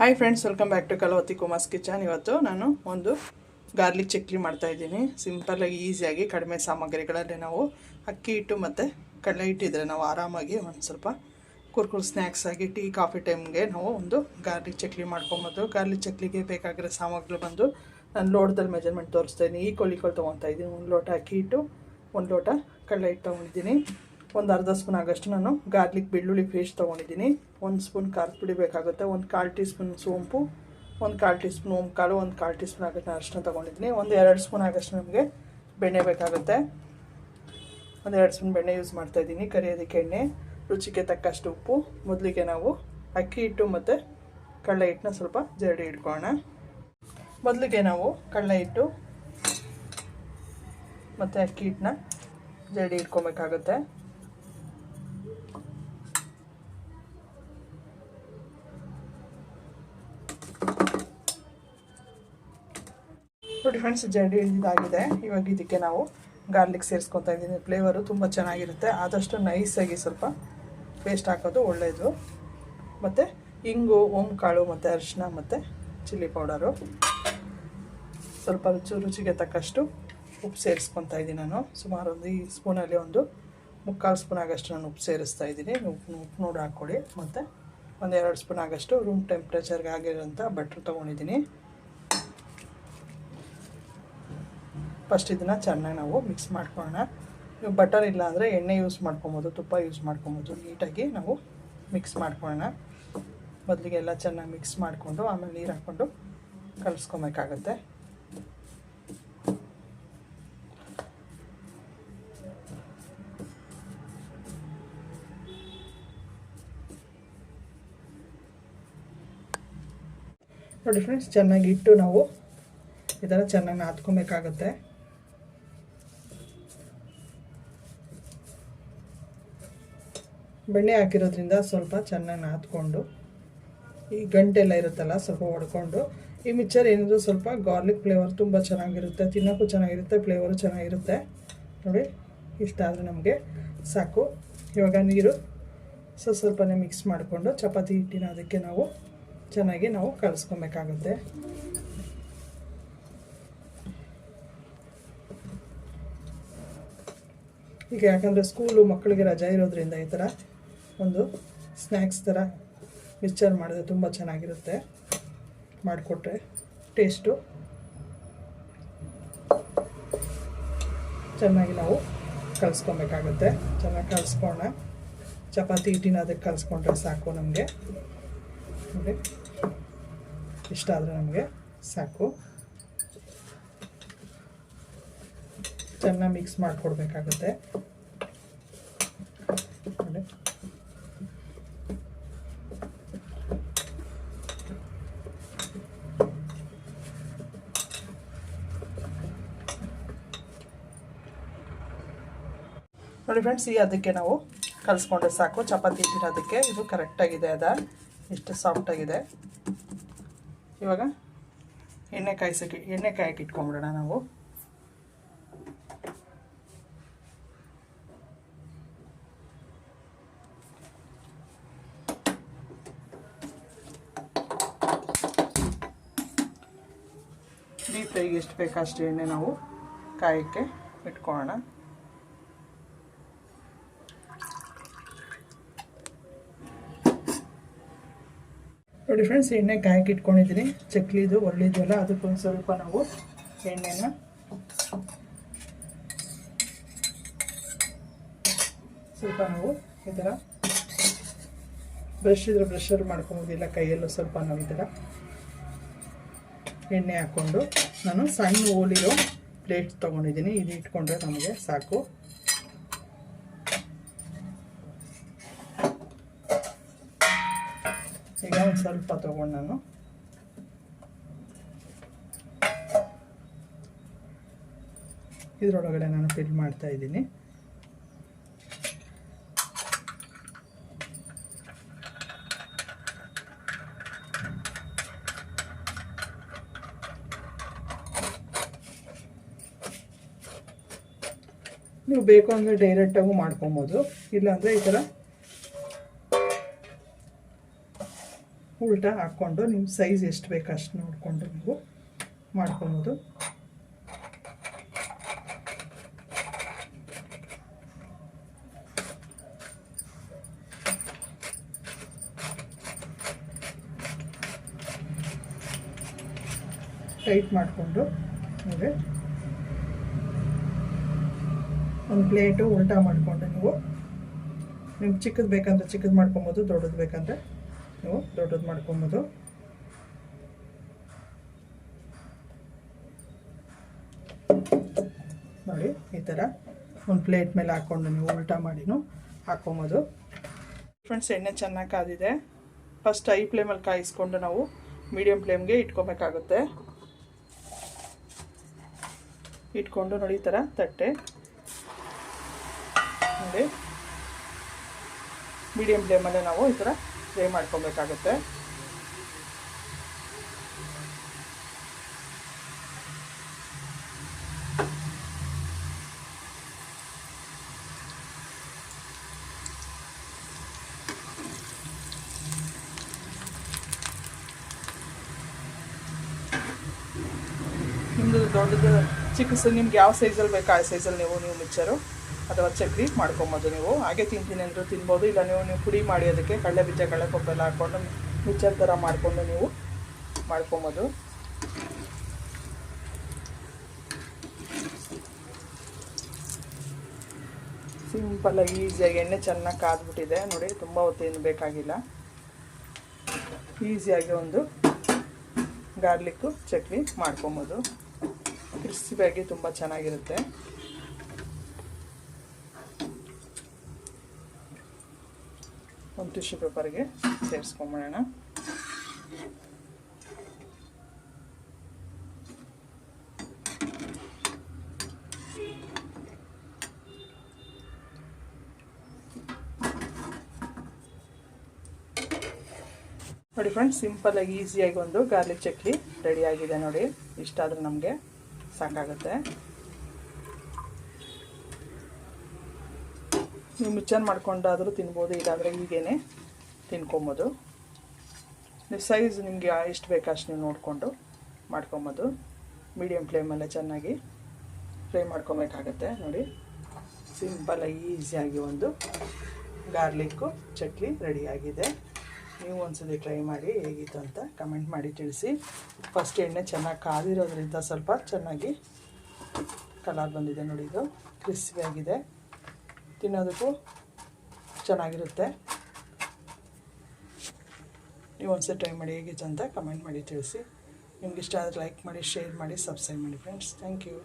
Hi friends welcome back to Kalavathi Kumar's kitchen ಇವತ್ತು ನಾನು ಒಂದು ಗಾರ್ಲಿಕ್ ಚಕ್ಲಿ ಮಾಡ್ತಾಯಿದ್ದೀನಿ ಸಿಂಪಲ್ಲಾಗಿ ಈಸಿಯಾಗಿ ಕಡಿಮೆ ಸಾಮಗ್ರಿಗಳಲ್ಲಿ ನಾವು ಅಕ್ಕಿ ಹಿಟ್ಟು ಮತ್ತು ಕಡಲೆ ಹಿಟ್ಟಿದ್ರೆ ನಾವು ಆರಾಮಾಗಿ ಒಂದು ಸ್ವಲ್ಪ ಕುರ್ಕುರು ಸ್ನ್ಯಾಕ್ಸ್ ಆಗಿ ಟೀ ಕಾಫಿ ಟೈಮ್ಗೆ ನಾವು ಒಂದು ಗಾರ್ಲಿಕ್ ಚಕ್ಲಿ ಮಾಡ್ಕೊಬೋದು. ಗಾರ್ಲಿಕ್ ಚಕ್ಲಿಗೆ ಬೇಕಾಗಿರೋ ಸಾಮಗ್ರಿ ಬಂದು ನಾನು ಲೋಟದಲ್ಲಿ ಮೆಜರ್ಮೆಂಟ್ ತೋರಿಸ್ತಾ ಇದ್ದೀನಿ ಈ ಈಕ್ವಲ್ ತೊಗೊತಾ ಇದ್ದೀನಿ. ಒಂದು ಲೋಟ ಅಕ್ಕಿ ಹಿಟ್ಟು, ಒಂದು ಲೋಟ ಕಡಲೆ ಹಿಟ್ಟು ತೊಗೊಂಡಿದ್ದೀನಿ. ಒಂದು ಅರ್ಧ ಸ್ಪೂನ್ ಆಗೋಷ್ಟು ನಾನು ಗಾರ್ಲಿಕ್ ಬೆಳ್ಳುಳ್ಳಿ ಪೇಸ್ಟ್ ತೊಗೊಂಡಿದ್ದೀನಿ. ಒಂದು ಸ್ಪೂನ್ ಖಾರದ ಪುಡಿ ಬೇಕಾಗುತ್ತೆ, ಒಂದು ಕಾಲು ಟೀ ಸ್ಪೂನ್ ಸೋಂಪು, ಒಂದು ಕಾಲು ಟೀ ಸ್ಪೂನ್ ಓಂಕಾಳು, ಒಂದು ಕಾಲು ಟೀ ಸ್ಪೂನ್ ಆಗುತ್ತೆ ಅರಿಶಿನ ತೊಗೊಂಡಿದ್ದೀನಿ. ಒಂದು ಎರಡು ಸ್ಪೂನ್ ಆಗೋಷ್ಟು ನಮಗೆ ಬೆಣ್ಣೆ ಬೇಕಾಗುತ್ತೆ. ಒಂದು ಎರಡು ಸ್ಪೂನ್ ಬೆಣ್ಣೆ ಯೂಸ್ ಮಾಡ್ತಾಯಿದ್ದೀನಿ ಕರಿಯೋದಕ್ಕೆ ಎಣ್ಣೆ. ರುಚಿಗೆ ತಕ್ಕಷ್ಟು ಉಪ್ಪು, ಮೊದಲಿಗೆ ನಾವು ಅಕ್ಕಿ ಹಿಟ್ಟು ಮತ್ತು ಕಡಲೆ ಹಿಟ್ಟನ್ನ ಸ್ವಲ್ಪ ಜರಡಿ ಇಟ್ಕೊಳ್ಳೋಣ. ಮೊದಲಿಗೆ ನಾವು ಕಡಲೆ ಹಿಟ್ಟು ಮತ್ತು ಅಕ್ಕಿ ಹಿಟ್ಟನ್ನ ಜರಡಿ ಇಟ್ಕೊಬೇಕಾಗುತ್ತೆ. ನೋಡಿ ಫ್ರೆಂಡ್ಸ್ ಜರಡಿ ಇದಾಗಿದೆ. ಇವಾಗ ಇದಕ್ಕೆ ನಾವು ಗಾರ್ಲಿಕ್ ಸೇರಿಸ್ಕೊತಾ ಇದ್ದೀನಿ. ಫ್ಲೇವರು ತುಂಬ ಚೆನ್ನಾಗಿರುತ್ತೆ. ಆದಷ್ಟು ನೈಸಾಗಿ ಸ್ವಲ್ಪ ಪೇಸ್ಟ್ ಹಾಕೋದು ಒಳ್ಳೆಯದು ಮತ್ತು ಇಂಗು, ಓಂಕಾಳು ಮತ್ತು ಅರಿಶಿನ ಮತ್ತು ಚಿಲ್ಲಿ ಪೌಡರು ಸ್ವಲ್ಪ ರುಚಿ, ರುಚಿಗೆ ತಕ್ಕಷ್ಟು ಉಪ್ಪು ಸೇರಿಸ್ಕೊತಾ ಇದ್ದೀನಿ ನಾನು. ಸುಮಾರು ಒಂದು ಈ ಸ್ಪೂನಲ್ಲಿ ಒಂದು ಮುಕ್ಕಾಲು ಸ್ಪೂನ್ ಆಗಷ್ಟು ನಾನು ಉಪ್ಪು ಸೇರಿಸ್ತಾ ಇದ್ದೀನಿ. ಉಪ್ಪು ಉಪ್ಪು ನೋಡಿ ಹಾಕ್ಕೊಳ್ಳಿ. ಮತ್ತು ಒಂದೆರಡು ಸ್ಪೂನ್ ಆಗಷ್ಟು ರೂಮ್ ಟೆಂಪ್ರೇಚರ್ಗೆ ಆಗಿರೋಂಥ ಬಟ್ರ್ ತೊಗೊಂಡಿದ್ದೀನಿ. ಫಸ್ಟ್ ಇದನ್ನು ಚೆನ್ನಾಗಿ ನಾವು ಮಿಕ್ಸ್ ಮಾಡ್ಕೊಳ್ಳೋಣ ನೀವು ಬಟರ್ ಇಲ್ಲ ಅಂದರೆ ಎಣ್ಣೆ ಯೂಸ್ ಮಾಡ್ಕೊಬೋದು, ತುಪ್ಪ ಯೂಸ್ ಮಾಡ್ಕೊಬೋದು. ನೀಟಾಗಿ ನಾವು ಮಿಕ್ಸ್ ಮಾಡ್ಕೊಳ್ಳೋಣ ಮೊದಲಿಗೆ ಎಲ್ಲ ಚೆನ್ನಾಗಿ ಮಿಕ್ಸ್ ಮಾಡಿಕೊಂಡು ಆಮೇಲೆ ನೀರು ಹಾಕ್ಕೊಂಡು ಕಲಿಸ್ಕೊಬೇಕಾಗತ್ತೆ. ನೋಡಿ ಫ್ರೆಂಡ್ಸ್ ಚೆನ್ನಾಗಿ ಇಟ್ಟು ನಾವು ಥರ ಚೆನ್ನಾಗಿ ನಾದ್ಕೊಬೇಕಾಗತ್ತೆ. ಬೆಣ್ಣೆ ಹಾಕಿರೋದ್ರಿಂದ ಸ್ವಲ್ಪ ಚೆನ್ನಾಗಿ ನಾದ್ಕೊಂಡು, ಈ ಗಂಟೆಲ್ಲ ಇರುತ್ತಲ್ಲ ಸ್ವಲ್ಪ ಹೊಡ್ಕೊಂಡು ಈ ಮಿಕ್ಚರ್ ಏನಿದ್ರು ಸ್ವಲ್ಪ ಗಾರ್ಲಿಕ್ ಫ್ಲೇವರ್ ತುಂಬ ಚೆನ್ನಾಗಿರುತ್ತೆ, ತಿನ್ನೋಕ್ಕೂ ಚೆನ್ನಾಗಿರುತ್ತೆ ಫ್ಲೇವರು ಚೆನ್ನಾಗಿರುತ್ತೆ. ನೋಡಿ, ಇಷ್ಟ ಆದರೆ ನಮಗೆ ಸಾಕು. ಇವಾಗ ನೀರು ಸ್ವಲ್ಪ ಸ್ವಲ್ಪನೇ ಮಿಕ್ಸ್ ಮಾಡಿಕೊಂಡು ಚಪಾತಿ ಹಿಟ್ಟಿನ ಅದಕ್ಕೆ ನಾವು ಚೆನ್ನಾಗಿ ನಾವು ಕಲಿಸ್ಕೊಬೇಕಾಗುತ್ತೆ. ಈಗ ಯಾಕಂದರೆ ಸ್ಕೂಲು ಮಕ್ಕಳಿಗೆ ರಜೆ ಇರೋದ್ರಿಂದ ಈ ಥರ ಒಂದು ಸ್ನ್ಯಾಕ್ಸ್ ಥರ ಮಿಕ್ಸ್ಚರ್ ಮಾಡಿದ್ರೆ ತುಂಬ ಚೆನ್ನಾಗಿರುತ್ತೆ. ಮಾಡಿಕೊಟ್ರೆ ಟೇಸ್ಟು ಚೆನ್ನಾಗಿ ನಾವು ಕಲಿಸ್ಕೊಬೇಕಾಗುತ್ತೆ. ಚೆನ್ನಾಗಿ ಕಲಿಸ್ಕೋಣ ಚಪಾತಿ ಹಿಟ್ಟಿನ ಅದಕ್ಕೆ ಕಲಿಸ್ಕೊಂಡ್ರೆ ಸಾಕು ನಮಗೆ. ನೋಡಿ. ಇಷ್ಟ ಆದರೆ ನಮಗೆ ಸಾಕು. ಚೆನ್ನಾಗಿ ಮಿಕ್ಸ್ ಮಾಡಿಕೊಡ್ಬೇಕಾಗುತ್ತೆ ನೋಡಿ ನೋಡಿ ಫ್ರೆಂಡ್ಸ್ ಈ ಅದಕ್ಕೆ ನಾವು ಕಲಿಸ್ಕೊಂಡ್ರೆ ಸಾಕು. ಚಪಾತಿ ತಿನ್ನೋದಕ್ಕೆ ಇದು ಕರೆಕ್ಟಾಗಿದೆ ಅದ. ಎಷ್ಟು ಸಾಫ್ಟಾಗಿದೆ ಇವಾಗ ಎಣ್ಣೆ ಸಿಕ್ಕಿ ಎಣ್ಣೆ ಕಾಯಕ್ಕೆ ಇಟ್ಕೊಂಬಿಡೋಣ ನಾವು. ಡೀಪ್ ಫ್ರೈಗೆ ಎಷ್ಟು ಬೇಕು ಅಷ್ಟು ಎಣ್ಣೆ ನಾವು ಕಾಯಕ್ಕೆ ಇಟ್ಕೊಳ್ಳೋಣ. ನೋಡಿ ಫ್ರೆಂಡ್ಸ್ ಎಣ್ಣೆ ಕಾಯಕ್ಕೆ ಇಟ್ಕೊಂಡಿದ್ದೀನಿ. ಚಕ್ಲಿದು ಒರಳಿದ್ವಲ್ಲ ಅದಕ್ಕೊಂದು ಸ್ವಲ್ಪ ನಾವು ಎಣ್ಣೆನ ಸ್ವಲ್ಪ ನಾವು ಈ ಥರ ಬ್ರಷ್ ಇದ್ರೆ ಬ್ರಷರ್ ಮಾಡ್ಕೊಬೋದಿಲ್ಲ ಕೈಯಲ್ಲೂ ಸ್ವಲ್ಪ ನಾವು ಈ ಥರ ಎಣ್ಣೆ ಹಾಕ್ಕೊಂಡು ನಾನು ಸಣ್ಣ ಓಲಿರೋ ಪ್ಲೇಟ್ ತೊಗೊಂಡಿದ್ದೀನಿ. ಇದು ಇಟ್ಕೊಂಡ್ರೆ ನಮಗೆ ಸಾಕು ಈಗ ಒಂದು ಸ್ವಲ್ಪ ತಗೊಂಡು ನಾನು. ಇದರೊಳಗಡೆ ನಾನು ಫಿಲ್ ಮಾಡ್ತಾ ಇದ್ದೀನಿ. ನೀವು ಬೇಕು ಅಂದರೆ ಡೈರೆಕ್ಟಾಗೂ ಮಾಡ್ಕೊಬೋದು. ಇಲ್ಲಾಂದರೆ ಈ ಥರ ಉಲ್ಟಾ ಹಾಕ್ಕೊಂಡು ನಿಮ್ಮ ಸೈಜ್ ಎಷ್ಟು ಬೇಕು ಅಷ್ಟು ನೋಡಿಕೊಂಡು ನೀವು ಮಾಡ್ಕೊಬೋದು. ಟೈಟ್ ಮಾಡಿಕೊಂಡು ನಿಮಗೆ ಒಂದು ಪ್ಲೇಟು ಉಲ್ಟಾ ಮಾಡಿಕೊಂಡು ನೀವು. ನಿಮ್ಗೆ ಚಿಕ್ಕದು ಬೇಕಂದ್ರೆ ಚಿಕ್ಕದು ಮಾಡ್ಕೊಬೋದು, ದೊಡ್ಡದು ಬೇಕಂದ್ರೆ ನೀವು ದೊಡ್ಡದು ಮಾಡ್ಕೊಬೋದು. ನೋಡಿ, ಈ ಥರ ಒಂದು ಪ್ಲೇಟ್ ಮೇಲೆ ಹಾಕ್ಕೊಂಡು ನೀವು ಉಲ್ಟಾ ಮಾಡಿನೂ ಹಾಕ್ಕೊಬೋದು ಫ್ರೆಂಡ್ಸ್ ಎಣ್ಣೆ ಚೆನ್ನಾಗಿ ಕಾದಿದೆ. ಫಸ್ಟ್ ಐ ಫ್ಲೇಮಲ್ಲಿ ಕಾಯಿಸ್ಕೊಂಡು ನಾವು ಮೀಡಿಯಮ್ ಫ್ಲೇಮ್ಗೆ ಇಟ್ಕೊಬೇಕಾಗುತ್ತೆ. ಇಟ್ಕೊಂಡು ನೋಡಿ, ಈ ಥರ ತಟ್ಟೆ. ನೋಡಿ ಮೀಡಿಯಮ್ ಫ್ಲೇಮಲ್ಲೇ ನಾವು ಈ ಥರ ಫ್ರೈ ಮಾಡ್ಕೊಬೇಕಾಗುತ್ತೆ ನಿಮ್ಮದು ದೊಡ್ಡದು ಚಿಕ್ಕ ನಿಮ್ಗೆ ಯಾವ ಸೈಜಲ್ಲಿ ಬೇಕು ಆ ಸೈಜಲ್ಲಿ ನೀವು ನೀವು ಮಿಕ್ಸರು ಅಥವಾ ಚಕ್ಲಿ ಮಾಡ್ಕೊಬೋದು ನೀವು. ಹಾಗೆ ತಿಂತೀನಿ ಅಂದರೂ ತಿನ್ಬೋದು. ಇಲ್ಲ ನೀವು ನೀವು ಪುಡಿ ಮಾಡಿ ಅದಕ್ಕೆ ಕಡಲೆ ಬೀಜ ಕಡಲೆ ಕೊಬ್ಬೆಲ್ಲ ಹಾಕ್ಕೊಂಡು ಮಿಕ್ಸರ್ ಥರ ಮಾಡಿಕೊಂಡು ನೀವು ಮಾಡ್ಕೊಬೋದು. ಸಿಂಪಲ್ಲಾಗಿ ಈಸಿಯಾಗಿ ಎಣ್ಣೆ ಚೆನ್ನಾಗಿ ಕಾದ್ಬಿಟ್ಟಿದೆ. ನೋಡಿ, ತುಂಬ ಹೊತ್ತೇನು ಬೇಕಾಗಿಲ್ಲ. ಈಸಿಯಾಗಿ ಒಂದು ಗಾರ್ಲಿಕ್ಕು ಚಟ್ನಿ ಮಾಡ್ಕೊಬೋದು. ಕ್ರಿಸ್ಪಿಯಾಗಿ ತುಂಬ ಚೆನ್ನಾಗಿರುತ್ತೆ. ಒಂದು ಟಿಶ್ಯೂ ಪೇಪರ್ಗೆ ಸೇರಿಸ್ಕೊಂಬಿಡೋಣ ನೋಡಿ ಫ್ರೆಂಡ್ಸ್ ಸಿಂಪಲ್ಲಾಗಿ ಈಸಿಯಾಗಿ ಒಂದು ಗಾರ್ಲಿಕ್ ಚಟ್ನಿ ರೆಡಿಯಾಗಿದೆ ನೋಡಿ. ಇಷ್ಟಾದರೂ ನಮಗೆ ಸಾಕಾಗುತ್ತೆ. ನೀವು ಮಿಕ್ಸರ್ ಮಾಡ್ಕೊಂಡಾದರೂ ತಿನ್ಬೋದು ಇದಾದರೆ ಹೀಗೇ ತಿನ್ಕೊಬೋದು. ನೀವು ಸೈಜ್ ನಿಮಗೆ ಎಷ್ಟು ಬೇಕು ಅಷ್ಟು ನೀವು ನೋಡಿಕೊಂಡು ಮಾಡ್ಕೊಬೋದು. ಮೀಡಿಯಮ್ ಫ್ಲೇಮಲ್ಲೇ ಚೆನ್ನಾಗಿ ಫ್ರೈ ಮಾಡ್ಕೊಬೇಕಾಗತ್ತೆ, ನೋಡಿ. ಸಿಂಪಲ್ಲಾಗಿ ಈಸಿಯಾಗಿ ಒಂದು ಗಾರ್ಲಿಕ್ಕು ಚಟ್ನಿ ರೆಡಿಯಾಗಿದೆ ನೀವು ಒಂದ್ಸಲ ಟ್ರೈ ಮಾಡಿ ಹೇಗಿತ್ತು ಅಂತ ಕಮೆಂಟ್ ಮಾಡಿ ತಿಳಿಸಿ. ಫಸ್ಟ್ ಎಣ್ಣೆ ಚೆನ್ನಾಗಿ ಕಾದಿರೋದ್ರಿಂದ ಸ್ವಲ್ಪ ಚೆನ್ನಾಗಿ ಕಲರ್ ಬಂದಿದೆ ನೋಡಿ ಇದು. ಕ್ರಿಸ್ಪಿಯಾಗಿದೆ ತಿನ್ನೋದಕ್ಕೂ ಚೆನ್ನಾಗಿರುತ್ತೆ. ನೀವು ಒಂದ್ಸರಿ ಟ್ರೈ ಮಾಡಿ ಹೇಗಿತ್ತು ಅಂತ ಕಮೆಂಟ್ ಮಾಡಿ ತಿಳಿಸಿ. ನಿಮ್ಗೆ ಇಷ್ಟ ಆದರೆ ಲೈಕ್ ಮಾಡಿ ಶೇರ್ ಮಾಡಿ ಸಬ್ಸ್ಕ್ರೈಬ್ ಮಾಡಿ ಫ್ರೆಂಡ್ಸ್ ಥ್ಯಾಂಕ್ ಯು